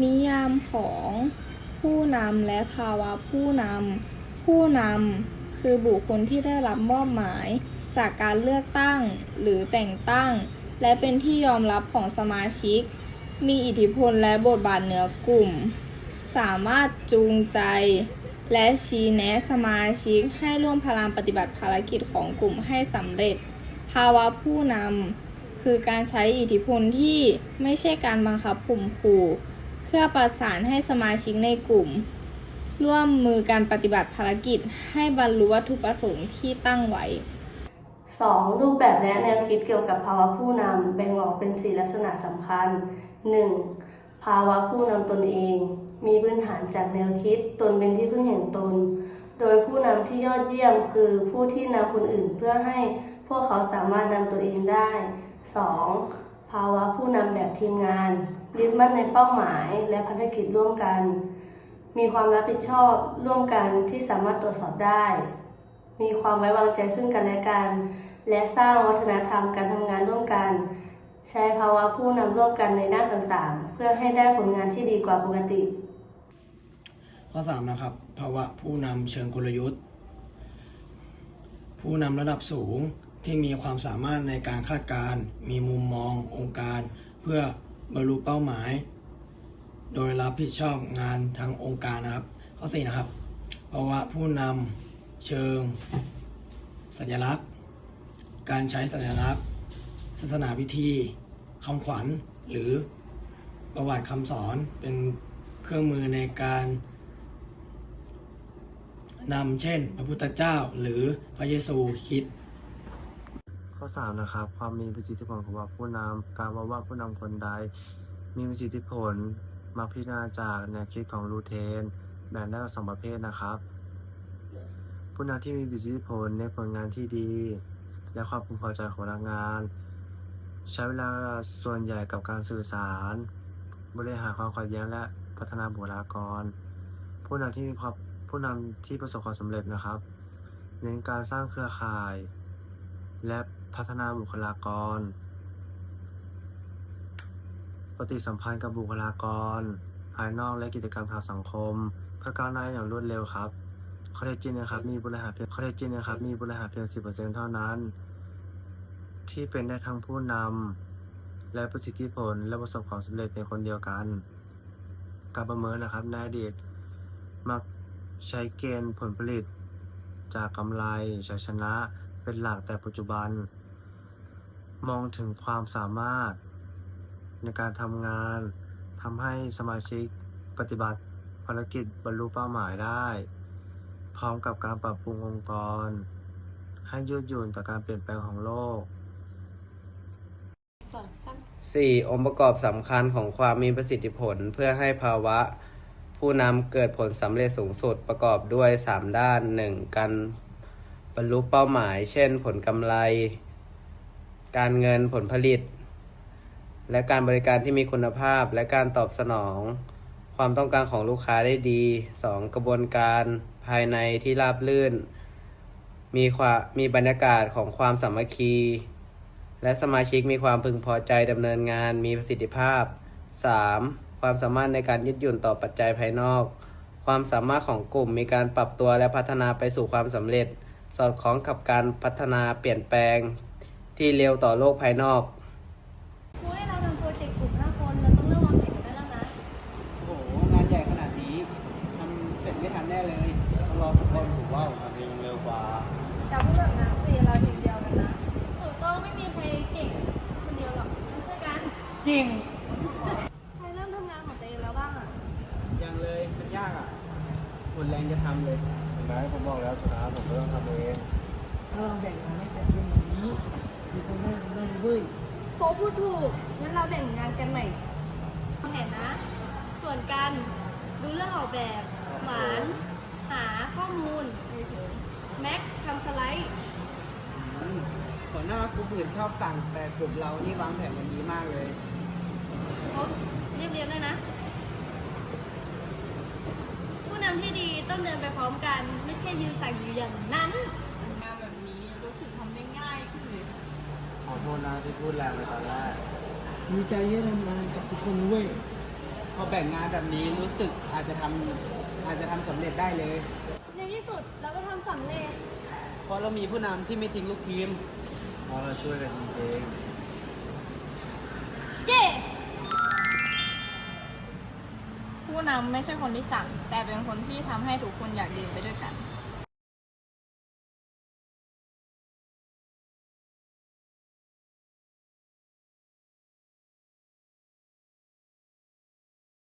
นิยามของผู้นำและภาวะผู้นำ ผู้นำคือบุคคลที่ได้รับมอบหมาย จากการเลือกตั้งหรือแต่งตั้ง และเป็นที่ยอมรับของสมาชิก มีอิทธิพลและบทบาทเหนือกลุ่ม สามารถจูงใจ และชี้แนะสมาชิกให้ร่วมพลังปฏิบัติภารกิจของกลุ่มให้สำเร็จ ภาวะผู้นำคือการใช้อิทธิพลที่ไม่ใช่การบังคับข่มขู่ พื่อประสานให้สมาชิกในกลุ่ม ร่วมมือการปฏิบัติภารกิจ ให้บรรลุวัตถุประสงค์ที่ตั้งไว้ 2. รูปแบบและแนวคิดเกี่ยวกับภาวะผู้นำแบ่งออกเป็น4ลักษณะสำคัญ 1. ภาวะผู้นำตนเอง มีพื้นฐานจากแนวคิดตนเป็นที่พึ่งแห่งตน โดยผู้นำที่ยอดเยี่ยมคือผู้ที่นำคนอื่นเพื่อให้พวกเขาสามารถนำตัวเองได้ 2. ภาวะผู้นำแบบทีมงาน ยึดมั่นในเป้าหมายและภารกิจร่วมกัน มีความรับผิดชอบร่วมกันที่สามารถตรวจสอบได้ มีความไว้วางใจซึ่งกันและกัน และสร้างวัฒนธรรมการทำงานร่วมกัน ใช้ภาวะผู้นำร่วมกันในด้านต่างๆ เพื่อให้ได้ผลงานที่ดีกว่าปกติ ข้อ3นะครับภาวะผู้นำเชิงกลยุทธ์ ผู้นำระดับสูงที่มีความสามารถในการคาดการณ์มีมุมมอง องค์การ เพื่อ บรรลุเป้าหมาย โดยรับผิดชอบงานทั้งองค์การนะครับ ข้อ4นะครับภาวะผู้นำเชิง สัญลักษณ์ การใช้สัญลักษณ์ ศาสนาพิธีคำขวัญหรือประวัติคำสอนเป็นเครื่องมือในการนำเช่น พระพุทธเจ้าหรือพระเยซูคริด ข้อ3นะครับ ความมีประสิทธิผลของผู้นำการว่าว่าผู้นำคนใด มีประสิทธิผลมักพิจารณาจากแนวคิดของลูเทนแบ่งได้สองประเภทนะครับ ผู้นำที่มีประสิทธิผลในผลงานที่ดี และความพึงพอใจของพนักงาน ใช้เวลาส่วนใหญ่กับการสื่อสาร บริหารความขัดแย้งและพัฒนาบุคลากร ผู้นำที่มีความผู้นำที่ประสบความสำเร็จนะครับ เน้นการสร้างเครือข่าย และ พัฒนาบุคลากร ปฏิสัมพันธ์กับบุคลากร ภายนอกและกิจกรรมทางสังคม เพื่อก้าวหน้าอย่างรวดเร็วครับข้อเท็จจริงนะครับมีบริหารเพียงข้อเท็จจริงนะครับมีบริหารเพียง 10%เท่านั้น ที่เป็นได้ทั้งผู้นำและประสิทธิผลและประสบความสำเร็จในคนเดียวกัน การประเมินนะครับในอดีตมักใช้เกณฑ์ผลผลิตจากกำไรชัยชนะเป็นหลักแต่ปัจจุบัน มองถึงความสามารถ ในการทำงานทำให้สมาชิกปฏิบัติภารกิจบรรลุเป้าหมายได้ พร้อมกับการปรับปรุงองค์กร ให้ยืดหยุ่นต่อการเปลี่ยนแปลงของโลก 4. องค์ประกอบสำคัญของความมีประสิทธิผลเพื่อให้ภาวะ ผู้นำเกิดผลสำเร็จสูงสุดประกอบด้วย 3 ด้าน 1. การบรรลุเป้าหมาย เช่น ผลกำไร การเงินผลผลิต และการบริการที่มีคุณภาพ และการตอบสนอง ความต้องการของลูกค้าได้ดี 2. กระบวนการภายในที่ราบรื่น มีความมีบรรยากาศของความสามัคคี และสมาชิกมีความพึงพอใจดำเนินงานมีประสิทธิภาพ 3. ความสามารถในการยืดหยุ่นต่อปัจจัยภายนอก ความสามารถของกลุ่มมีการปรับตัวและพัฒนาไปสู่ความสำเร็จ สอดคล้องกับการพัฒนาเปลี่ยนแปลง ที่เร็วต่อโลกภายนอกเฮ้ยเราทำโปรเจกต์กลุ่ม5คนเราต้องเริ่มวางแผนกันได้แล้วนะ โอ้โห งานใหญ่ขนาดนี้ทำเสร็จไม่ทันแน่เลยต้องรอทุกคนถูกว่าทำเองเร็วกว่า จะพูดแบบนั้นสิเราทีมเดียวกันนะถูกต้องไม่มีใครเก่งคนเดียวหรอกต้องช่วยกัน จริง ใครเริ่มทำงานของตัวเองแล้วบ้างอะ ยังเลยมันยากอะหมดแรงจะทำเลย เห็นไหมผมบอกแล้วชนะผมก็ต้องทำเอง ถ้าเราแบ่งงานให้จัดเย็นอย่างนี้ มีคนได้ได้เว้ยโฟพูดถูก งั้นเราแบ่งงานกันใหม่วางแผนนะ ส่วนกันดูเรื่องออกแบบ หวาน หาข้อมูล แม็กทำสไลด์อืมส่วนหน้ากลุ่มอื่นชอบสั่งแต่กลุ่มเรานี่วางแผนมันดีมากเลยครบเรียบเรียงด้วยนะ ผู้นำที่ดีต้องเดินไปพร้อมกัน ไม่ใช่ยืนสั่งอยู่อย่างนั้นงานแบบนี้รู้สึกทำได้ง่ายขึ้นเลย ขอ โทษนะที่พูดแรงไปตอนแรกดีใจที่ได้ทำงานกับทุกคนเว้ยพพอแบ่งงานแบบนี้รู้สึกอาจจะทำอาจจะทำสำเร็จได้เลย ในที่สุดเราก็ทำสำเร็จ เพราะเรามีผู้นำที่ไม่ทิ้งลูกทีม เพราะเราช่วยกันเองเย้ผู้นำไม่ใช่คนที่สั่ง แต่เป็นคนที่ทำให้ทุกคนอยากเดินไปด้วยกัน